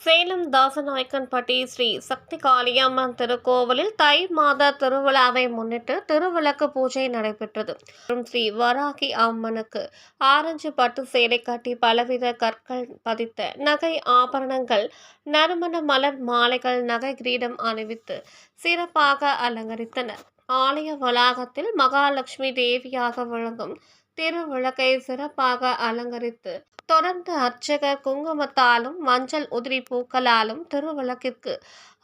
சேலம் தாசநாயக்கன்பட்டி ஸ்ரீ சக்தி காளியம்மன் திருக்கோவிலில் தை மாத திருவிழாவை முன்னிட்டு திருவிளக்கு பூஜை நடைபெற்றது. மற்றும் ஸ்ரீ வராகி அம்மனுக்கு ஆரஞ்சு பட்டு சேலை கட்டி பலவித கற்கள் பதித்த நகை ஆபரணங்கள் நறுமண மலர் மாலைகள் நகை கிரீடம் அணிவித்து சிறப்பாக அலங்கரித்தனர். ஆலய வளாகத்தில் மகாலட்சுமி தேவியாக விளங்கும் திருவிளக்கை சிறப்பாக அலங்கரித்து தொடர்ந்து அர்ச்சகர் குங்குமத்தாலும் மஞ்சள் உதிரி பூக்களாலும் திருவிளக்கிற்கு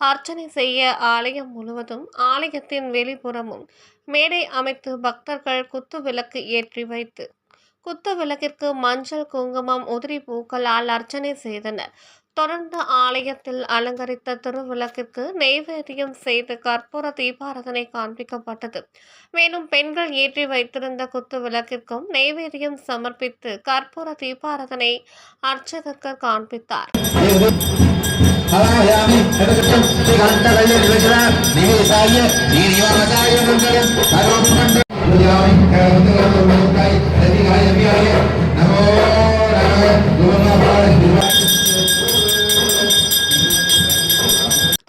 அர்ச்சனை செய்ய ஆலயம் முழுவதும் ஆலயத்தின் வெளிப்புறமும் மேடை அமைத்து பக்தர்கள் குத்து விளக்கு ஏற்றி வைத்து குத்து விளக்கிற்கு மஞ்சள் குங்குமம் உதிரி பூக்களால் அர்ச்சனை செய்தனர். தொடர்ந்து ஆலயத்தில் அலங்கரித்த திருவிளக்கிற்கு நெய்வேத்தியம் செய்து கற்பூர தீபாரதனை காண்பிக்கப்பட்டது. மேலும் பெண்கள் ஏற்றி வைத்திருந்த குத்து விளக்கிற்கும் நெய்வேத்தியம் சமர்ப்பித்து கற்பூர தீபாரதனை அர்ச்சகர்கள் காண்பித்தார். ாய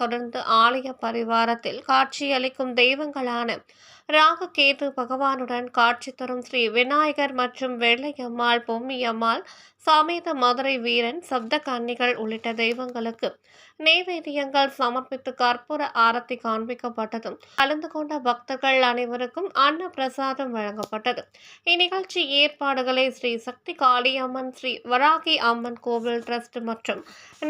தொடர்ந்து ஆலய பரிவாரத்தில் காட்சியளிக்கும் தெய்வங்களான ராககேது பகவானுடன் காட்சி தரும் ஸ்ரீ விநாயகர் மற்றும் வெள்ளையம்மாள் பொம்மியம்மாள் சமேத மதுரை வீரன் சப்த கன்னிகள் உள்ளிட்ட தெய்வங்களுக்கு நெய்வேத்தியங்கள் சமர்ப்பித்து கற்பூர ஆரத்தி காண்பிக்கப்பட்டதும் கலந்து கொண்ட பக்தர்கள் அனைவருக்கும் அன்ன பிரசாதம் வழங்கப்பட்டது. இந்நிகழ்ச்சி ஏற்பாடுகளை ஸ்ரீ சக்தி காளியம்மன் ஸ்ரீ வராகி அம்மன் கோவில் டிரஸ்ட் மற்றும்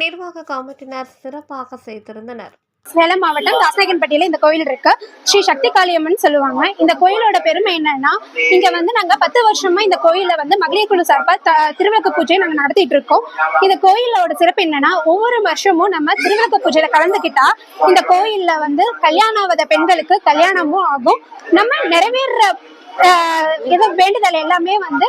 நிர்வாக கமிட்டியினர் சிறப்பாக செய்திருந்தனர். சேலம் மாவட்டம் தாசநாயக்கன்பட்டியில இந்த கோயில் இருக்கு. ஸ்ரீ சக்தி காளியம்மன் சொல்லுவாங்க. இந்த கோயிலோட பெருமை என்னன்னா இங்க வந்து நாங்க பத்து வருஷமா இந்த கோயில வந்து மகளிர் குழு சார்பா திருவிளக்கு பூஜை நாங்க நடத்திட்டு இருக்கோம். இந்த கோயிலோட சிறப்பு என்னன்னா ஒவ்வொரு வருஷமும் நம்ம திருவிளக்கு பூஜையில கலந்துக்கிட்டா இந்த கோயில்ல வந்து கல்யாணாவத பெண்களுக்கு கல்யாணமும் ஆகும். நம்ம நிறைவேற ஆஹ் ஏதோ வேண்டுதல் எல்லாமே வந்து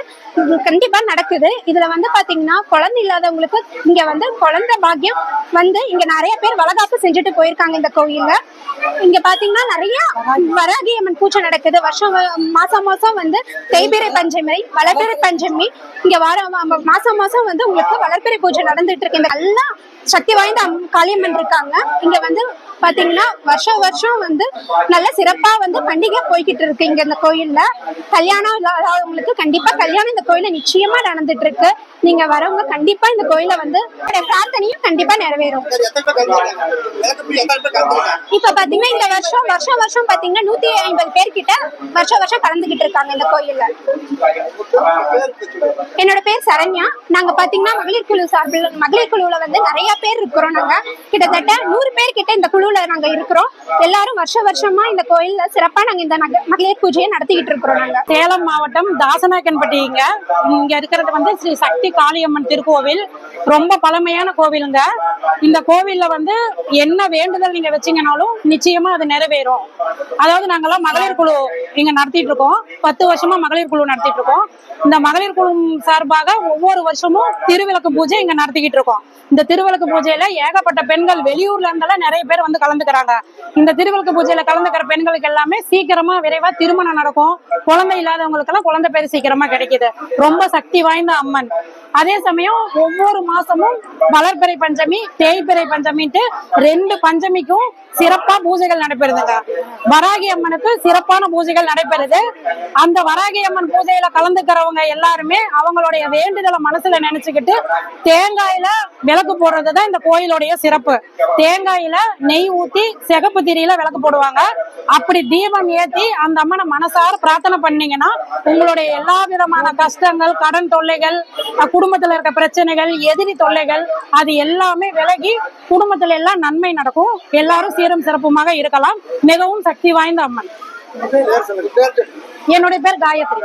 கண்டிப்பா நடக்குது. இதுல வந்து பாத்தீங்கன்னா குழந்தை இல்லாதவங்களுக்கு இங்க வந்து குழந்தை பாக்கியம் வந்து இங்க நிறைய பேர் வளகாப்பு செஞ்சுட்டு போயிருக்காங்க இந்த கோயில்ல. இங்க பாத்தீங்கன்னா நிறைய வராகி அம்மன் பூஜை நடக்குது. வருஷம் மாசம் மாசம் வந்து தேய்பிரை பஞ்சமி வளர்பிறை பஞ்சமி. இங்க வார மாசம் மாசம் வந்து உங்களுக்கு வளர்பிறை பூஜை நடந்துட்டு இருக்கு. இந்த எல்லாம் சக்தி வாய்ந்த அம்- காளியம்மன் இருக்காங்க. இங்க வந்து பாத்தீங்கன்னா வருஷம் வருஷம் வந்து நல்ல சிறப்பா வந்து பண்டிகை போய்கிட்டு இருக்கு இங்க இந்த கோயில்ல. கல்யாணம் இல்லாதவங்களுக்கு கண்டிப்பா கல்யாணம் இந்த கோயில நிச்சயமா நடந்துட்டு இருக்கு. நீங்க வரவங்க கண்டிப்பா இந்த கோயில வந்து பிரார்த்தனையும் கண்டிப்பா நிறைவேறும். இப்ப பாத்தீங்கன்னா இந்த வருஷம் வருஷம் வருஷம் பாத்தீங்கன்னா நூத்தி ஐம்பது பேர் கிட்ட வருஷம் வருஷம் கலந்துகிட்டு இருக்காங்க இந்த கோயில்ல. என்னோட பேர் சரண்யா. நாங்க பாத்தீங்கன்னா மகளிர் குழு சார்பில் மகளிர் குழுவுல வந்து நிறைய பேர் இருக்கிறோம் நாங்க. கிட்டத்தட்ட நூறு பேர் கிட்ட இந்த குழுவில் நாங்க இருக்கிறோம். எல்லாரும் வருஷ வருஷமா இந்த கோயில்ல சிறப்பா நாங்க இந்த மகளிர் பூஜையை நடத்திக்கிட்டு இருக்கிறோம் நாங்க. சேலம் மாவட்டம் தாசநாயக்கன்பட்டிங்க. இங்க இருக்கிறது வந்து ஸ்ரீ சக்தி காளியம்மன் திருக்கோவில். ரொம்ப பழமையான கோவிலுங்க. இந்த கோவில்ல வந்து என்ன வேண்டுதல் நீங்க வச்சீங்கனாலும் நிச்சயமா அது நிறைவேறும். அதாவது நாங்கெல்லாம் மகளிர் குழு இங்க நடத்திட்டு இருக்கோம். பத்து வருஷமா மகளிர் குழு நடத்திட்டு இருக்கோம். இந்த மகளிர் குழு சார்பாக ஒவ்வொரு வருஷமும் திருவிளக்கு பூஜை இங்க நடத்திக்கிட்டு இருக்கோம். இந்த திருவிளக்கு பூஜையில ஏகப்பட்ட பெண்கள் வெளியூர்ல இருந்தெல்லாம் நிறைய பேர் வந்து கலந்துக்கிறாங்க. இந்த திருவிளக்கு பூஜையில கலந்துக்கிற பெண்களுக்கு எல்லாமே சீக்கிரமா விரைவா திருமணம் நடக்கும். குழந்தை இல்லாதவங்களுக்கு எல்லாம் குழந்தை பேர் சீக்கிரமா கிடைக்குது. ரொம்ப சக்தி வாய்ந்த அம்மன். அதே சமயம் ஒவ்வொரு மாசமும் மலர்பிறை பஞ்சமி தேய்பிறை பஞ்சமின்ட்டு ரெண்டு பஞ்சமிக்கும் சிறப்பா பூஜைகள் நடைபெறுதுங்க. வராகி அம்மனுக்கு சிறப்பான பூஜைகள் பூஜைகள் நடைபெறுது. அந்த வராகியம்மன் பூஜையில கலந்துக்கிறவங்க எல்லாருமே அவங்களுடைய வேண்டுதலை மனசுல நினைச்சுக்கிட்டு தேங்காயில விளக்கு போடுறதுதான் இந்த கோயிலுடைய சிறப்பு. தேங்காயில நெய் ஊத்தி சிகப்பு திரியில விளக்கு போடுவாங்க. அப்படி தீபம் ஏத்தி அந்த அம்மனை மனசார பிரார்த்தனை பண்ணீங்கன்னா உங்களுடைய எல்லா விதமான கஷ்டங்கள் கடன் தொல்லைகள் குடும்பத்துல இருக்க பிரச்சனைகள் எதிரி தொல்லைகள் அது எல்லாமே விலகி குடும்பத்துல எல்லாம் நன்மை நடக்கும். எல்லாரும் சீரும் சிறப்புமாக இருக்கலாம். மிகவும் சக்தி வாய்ந்த அம்மன். என்னுடைய பேர் காயத்ரி.